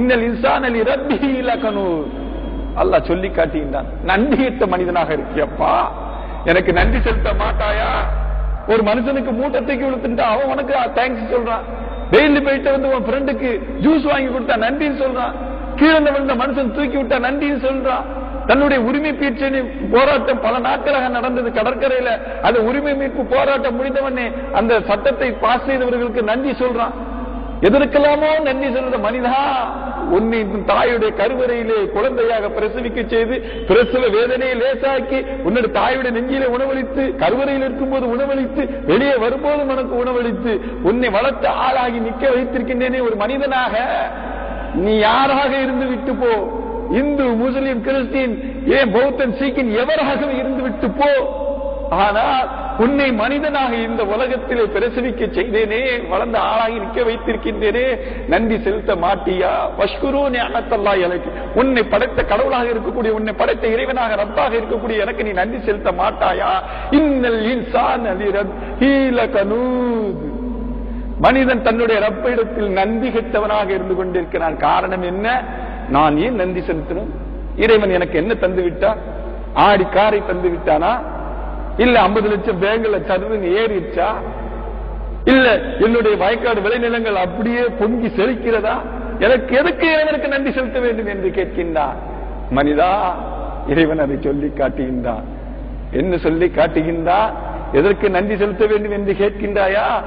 இன்னல் இன்சான் அலி லகனூர். அல்லாஹ் சொல்லி காட்டியிருந்தான் நன்றியற்ற மனிதனாக இருக்கியப்பா. எனக்கு நன்றி செலுத்த மாட்டாயா? ஒரு மனுஷனுக்கு மூட்டை தூக்கி விழுத்துட்டா அவன் உனக்கு தேங்க்ஸ் சொல்றான். வெயில் போயிட்டு வந்து உன் ஃப்ரெண்டுக்கு ஜூஸ் வாங்கி கொடுத்தா நன்றின்னு சொல்றான். கீழே விழுந்த மனுஷன் தூக்கி விட்டா நன்றின்னு சொல்றான். தன்னுடைய உரிமை பீட்சணி போராட்டம் பல நாட்களாக நடந்தது கடற்கரையில. அது உரிமை மீட்பு போராட்டம் முடிந்தவனே அந்த சட்டத்தை பாஸ் செய்தவர்களுக்கு நன்றி சொல்றான். எதற்கெல்லாமோ நன்றி சொல்ற மனிதா உன்னை உன் தாயுடைய கருவறையிலே குழந்தையாக பிரசவிக்க செய்து பிரசவ வேதனையை லேசாக்கி உன்னுடைய தாயுடைய நெஞ்சிலே உணவளித்து கருவறையில் இருக்கும்போது உணவளித்து வெளியே வரும்போது உனக்கு உணவளித்து உன்னை வளர்த்து ஆளாகி நிக்க வைத்திருக்கின்றேனே ஒரு மனிதனாக நீ யாராக இருந்து விட்டு போ? இந்து முஸ்லிம் கிறிஸ்டின் ஏன் பௌத்தன் சீக்கின் எவராக இருந்து விட்டு போ? ஆனால் உன்னை மனிதனாக இந்த உலகத்திலே பிரசவிக்க செய்தேனே வளர்ந்த ஆளாகி நிற்க வைத்திருக்கின்றேனே நன்றி செலுத்த மாட்டியா? பஷ்குரு ஞானத்தல்லா எனக்கு உன்னை படைத்த கடவுளாக இருக்கக்கூடிய உன்னை படைத்த இறைவனாக ரப்பாக இருக்கக்கூடிய எனக்கு நீ நன்றி செலுத்த மாட்டாயா? இன்னல் இன்சான் அலிரத் ஹீலகனூத். மனிதன் தன்னுடைய ரப்பிடத்தில் நன்றி கெட்டவனாக இருந்து கொண்டிருக்கிறான். காரணம் என்ன? நான் ஏன் நன்றி செலுத்தணும்? இறைவன் எனக்கு என்ன தந்து விட்டான் ஆடி காரை தந்து விட்டானா இல்ல ஐம்பது லட்சம் பேங்குல சதுரன்னு ஏறிடுச்சா? இல்ல என்னுடைய வயக்காடு விளைநிலங்கள் அப்படியே பொங்கி செழிக்கிறதா? எனக்கு எதுக்கு இறைவனுக்கு நன்றி செலுத்த வேண்டும் என்று கேட்கின்றான். மனிதா இறைவன் அதை சொல்லி காட்டுகின்றான். என்ன சொல்லி காட்டுகின்றான் எதற்கு நன்றி செலுத்த வேண்டும் என்று கேட்கின்றாயா?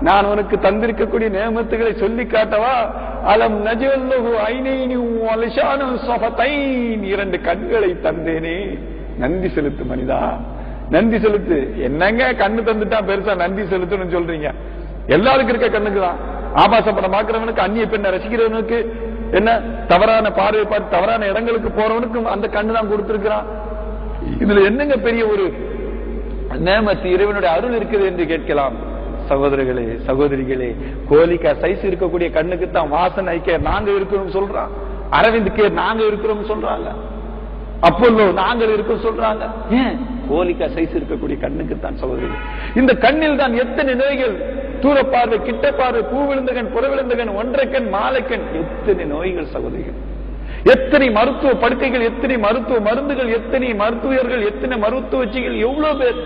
நான் உனக்கு தந்திருக்கக்கூடிய நியமத்துகளை சொல்லி காட்டவா? அலம் நஜல்லஹு ஐனைனி இரண்டு கண்களை தந்தேனே. நன்றி செலுத்து மனிதா. நன்றி செலுத்து. என்னங்க கண்ணு தந்துட்டா பெருசா நன்றி செலுத்துன்னு சொல்றீங்க? எல்லாருக்கும் இருக்க கண்ணுக்கு தான். ஆபாச படம் பார்க்கிறவனுக்கு அந்நிய பெண்ணை ரசிக்கிறவனுக்கு என்ன? தவறான பார்வை பார்த்து தவறான இடங்களுக்கு போறவனுக்கு அந்த கண்ணு தான் கொடுத்திருக்கிறான். இதுல என்னங்க பெரிய ஒரு நேமத்து இறைவனுடைய அருள் இருக்குது என்று கேட்கலாம். சகோதரர்களே சகோதரிகளே கோலிக்கா சைஸ் இருக்கக்கூடிய கண்ணுக்கு தான் வாசனை கேர் நாங்க இருக்கிறோம் சொல்றான். அரவிந்த் கே நாங்க இருக்கிறோம் சொல்றாங்க. அப்போல்லோ நாங்கள் இருக்கோம் சொல்றாங்க. ஏன்? கோலிக்கா சைஸ் இருக்கக்கூடிய கண்ணுக்கு தான் சகோதரி. இந்த கண்ணில் தான் எத்தனை நோய்கள்? தூர பார்வை கிட்ட பார்வை பூ விழுந்தகன் புறவிழுந்தகன் புற மாலைக்கண் எத்தனை நோய்கள் சகோதரிகள்? எத்தனை மருத்துவ படுக்கைகள் எத்தனை மருத்துவ மருந்துகள் எத்தனை மருத்துவர்கள் எத்தனை மருத்துவச்சிகள் எவ்வளவு பேர்?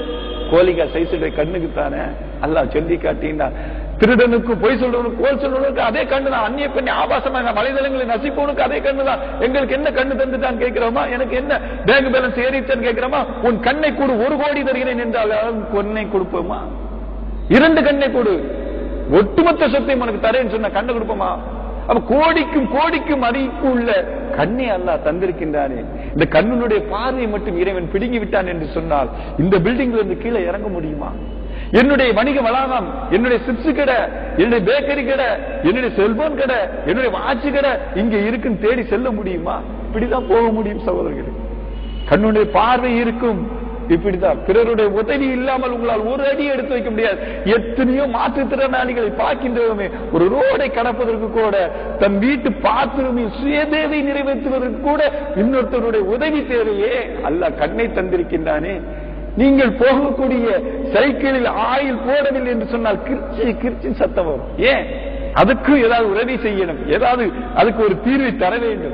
கோலிகா சைசுடைய கண்ணுக்கு தானே? அல்லாஹ் சொல்லி காட்டினார் திருடனுக்கு பொய் சொல்றவனுக்கு கோல் சொல்றவனுக்கு அதே கண்ணு தான் அந்நிய பெண்ணை ஆபாசமாக வலைதளங்களை நசிப்பவனுக்கு அதே கண்ணு தான் எங்களுக்கு என்ன கண்ணு தந்துட்டான் கேட்கிறோமா? எனக்கு என்ன பேங்க் பேலன்ஸ் ஏறிச்சான்னு கேட்கிறோமா? உன் கண்ணை கூடு ஒரு கோடி தருகிறேன் என்றால் கொன்னை கொடுப்போமா? இரண்டு கண்ணை கொடு. ஒட்டுமொத்த சொத்தையும் உனக்கு தரேன்னு சொன்ன கண்ணை கொடுப்போமா? அப்ப கோடிக்கும் கோடிக்கும் மதிப்பு உள்ள கண்ணை அல்லாஹ் தந்திருக்கின்றானே. இந்த கண்ணுடைய பார்வை மட்டும் இறைவன் பிடுங்கி விட்டான் என்று சொன்னால் இந்த பில்டிங்ல இருந்து கீழே இறங்க முடியுமா? என்னுடைய வணிக வளாகம் என்னுடைய சிப்ஸ் கடை என்னுடைய பேக்கரி கடை என்னுடைய செல்போன் கடை என்னுடைய வாட்ச் கடை இங்க இருக்குன்னு தேடி செல்ல முடியுமா? இப்படிதான் போக முடியும் சகோதரர்களே. கண்ணுடைய பார்வை இருக்கும். இப்படிதான் பிறருடைய உதவி இல்லாமல் உங்களால் ஒரு அடி எடுத்து வைக்க முடியாது. எத்தனையோ மாற்றுத்திறனாளிகளை பார்க்கின்றோமே. ஒரு ரோடை கடப்பதற்கு கூட தன் வீட்டு பாத்திரமே சுயதேவை நிறைவேற்றுவதற்கு கூட இன்னொருத்தருடைய உதவி தேவையே. அல்ல கண்ணை தந்திருக்கின்றானே. நீங்கள் போகக்கூடிய சைக்கிளில் ஆயில் போடவில்லை என்று சொன்னால் கிர்ச்சி கிர்ச்சி சத்தம் வரும். ஏன்? அதுக்கும் ஏதாவது உதவி செய்யணும். ஏதாவது அதுக்கு ஒரு தீர்வை தர வேண்டும்.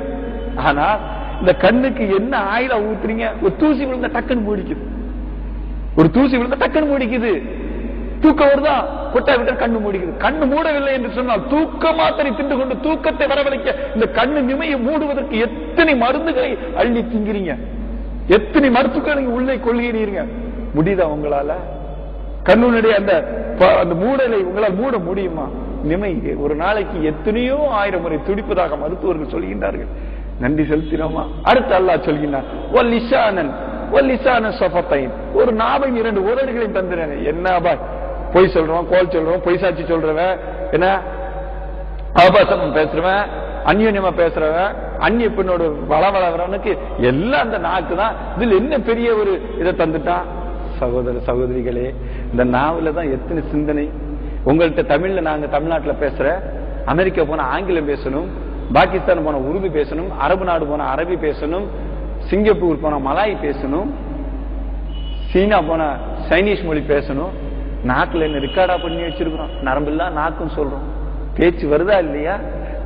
ஆனா இந்த கண்ணுக்கு என்ன ஆயில ஊத்துறீங்க? ஒரு தூசி விழுந்த டக்குன்னு மூடிக்குது. ஒரு தூசி விழுந்த டக்குன்னு மூடிக்குது. தூக்கம் வருதா? கொட்டா விட்டு கண்ணு மூடிக்குது. கண்ணு மூடவில்லை என்று சொன்னால் தூக்க மாத்திரை திண்டு கொண்டு தூக்கத்தை வரவழைக்க இந்த கண்ணு நிமையை மூடுவதற்கு எத்தனை மருந்துகளை அள்ளி திங்கிறீங்க? எத்தனை மருத்துவர்கள் நீங்க உள்ளே கொள்கிறீங்க முடியுதா உங்களால? கண்ணுடைய அந்த அந்த மூடலை உங்களால் மூட முடியுமா? நிமை ஒரு நாளைக்கு எத்தனையோ ஆயிரம் முறை துடிப்பதாக மருத்துவர்கள் சொல்கின்றார்கள். நன்றி செலுத்தினோமா? அடுத்து அல்லாஹ் சொல்கின்றான் ஒரு நாவை இரண்டு உதடுகளையும் தந்திரன் என்ன பாய் பொய் சொல்றோம் கோல் சொல்றோம் பொய் சாட்சி சொல்றவன் என்ன? ஆபாசம் பேசுறவன் அந்யோன்யமா பேசுறவன் அந்நிய பெண்ணோட வள எல்லாம் அந்த நாக்கு தான் இதுல என்ன பெரிய ஒரு இதை தந்துட்டான் சகோதர சகோதரிகளே இந்த நாவல தான் எத்தனை சிந்தனை. உங்கள்கிட்ட தமிழ்ல நாங்க தமிழ்நாட்டுல பேசுற அமெரிக்கா போன ஆங்கிலம் பேசணும் பாகிஸ்தான் போன உருது பேசணும் அரபு நாடு போன அரபி பேசணும் சிங்கப்பூர் போன மலாய் பேசணும் சீனா போன சைனீஸ் மொழி பேசணும். நாட்டுல என்ன ரெக்கார்டா பண்ணி வச்சிருக்கிறோம். நரம்பில்லா நாக்கும் சொல்றோம். பேச்சு வருதா இல்லையா?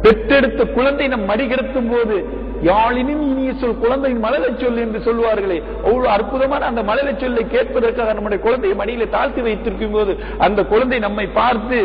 பெற்றெடுத்த குழந்தை நம் மடிகிடத்தும் போது யாழினும் இனிய சொல் குழந்தையின் மழலை சொல் என்று சொல்வார்களே. அவ்வளவு அற்புதமான அந்த மழலை சொல்லை கேட்பதற்காக நம்முடைய குழந்தையை மடியில தாழ்த்தி வைத்திருக்கும் போது அந்த குழந்தை நம்மை பார்த்து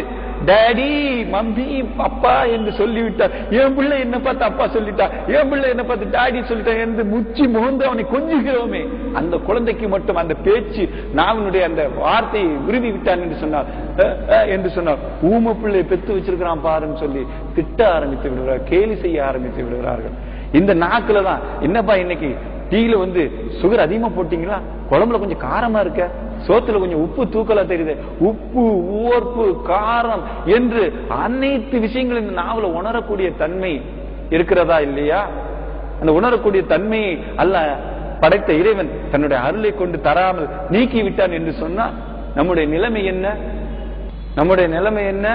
டேடி மம்மி அப்பா என்று சொல்லிவிட்டார். என் பிள்ளை என்ன பார்த்து அப்பா சொல்லிட்டா? என் பிள்ளை என்ன பார்த்து டாடி சொல்லிட்டா? என்று முச்சி முகந்து அவனை கொஞ்சுகிறோமே அந்த குழந்தைக்கு மட்டும் அந்த பேச்சு நாவனுடைய அந்த வார்த்தையை உருவி விட்டான் என்று சொன்னார். அஹ், என்று சொன்னார். ஊம பிள்ளை பெத்து வச்சிருக்கிறான் பாருன்னு சொல்லி திட்ட ஆரம்பித்து விடுகிறார். கேலி செய்ய ஆரம்பித்து விடுகிறார்கள். இந்த நாக்குல தான் என்னப்பா இன்னைக்கு டீல வந்து சுகர் அதிகமா போட்டீங்களா? குழம்புல கொஞ்சம் காரமா இருக்க? சோத்துல கொஞ்சம் உப்பு தூக்கலா தெரியுது. உப்பு உவர்ப்பு காரம் என்று அனைத்து விஷயங்களும் இந்த நாவல உணரக்கூடிய தன்மை இருக்கிறதா இல்லையா? அந்த உணரக்கூடிய தன்மையை அல்ல படைத்த இறைவன் தன்னுடைய அருளை கொண்டு தராமல் நீக்கி விட்டான் என்று சொன்னா நம்முடைய நிலைமை என்ன? நம்முடைய நிலைமை என்ன?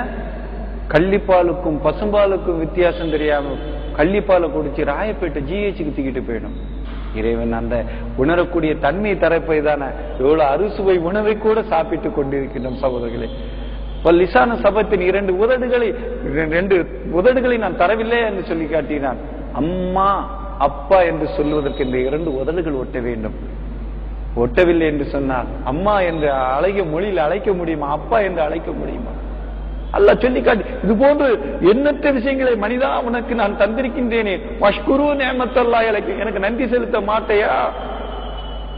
கள்ளிப்பாலுக்கும் பசும்பாலுக்கும் வித்தியாசம் தெரியாம கள்ளிப்பாலை குடிச்சு ராயப்பேட்டை ஜிஹெச்சுக்கு தூக்கிட்டு போயிடும் இறைவன் அந்த உணரக்கூடிய தன்மை தரப்பை தானே. எவ்வளவு அறுசுவை உணவை கூட சாப்பிட்டு கொண்டிருக்கின்றோம் சகோதரர்களே. லிசான சபத்தின் இரண்டு உதடுகளை ரெண்டு உதடுகளை நான் தரவில்லை என்று சொல்லி காட்டினான். அம்மா அப்பா என்று சொல்வதற்கு இந்த இரண்டு உதடுகள் ஒட்ட வேண்டும். ஒட்டவில்லை என்று சொன்னால் அம்மா என்று அழைக்க மொழியில் அழைக்க முடியுமா அப்பா என்று அழைக்க முடியுமா? அல்ல சொல்லி காட்டி இது போன்று எண்ணற்ற விஷயங்களை மனிதா உனக்கு நான் தந்திருக்கின்றேனே. எனக்கு எனக்கு நன்றி செலுத்த மாட்டையா?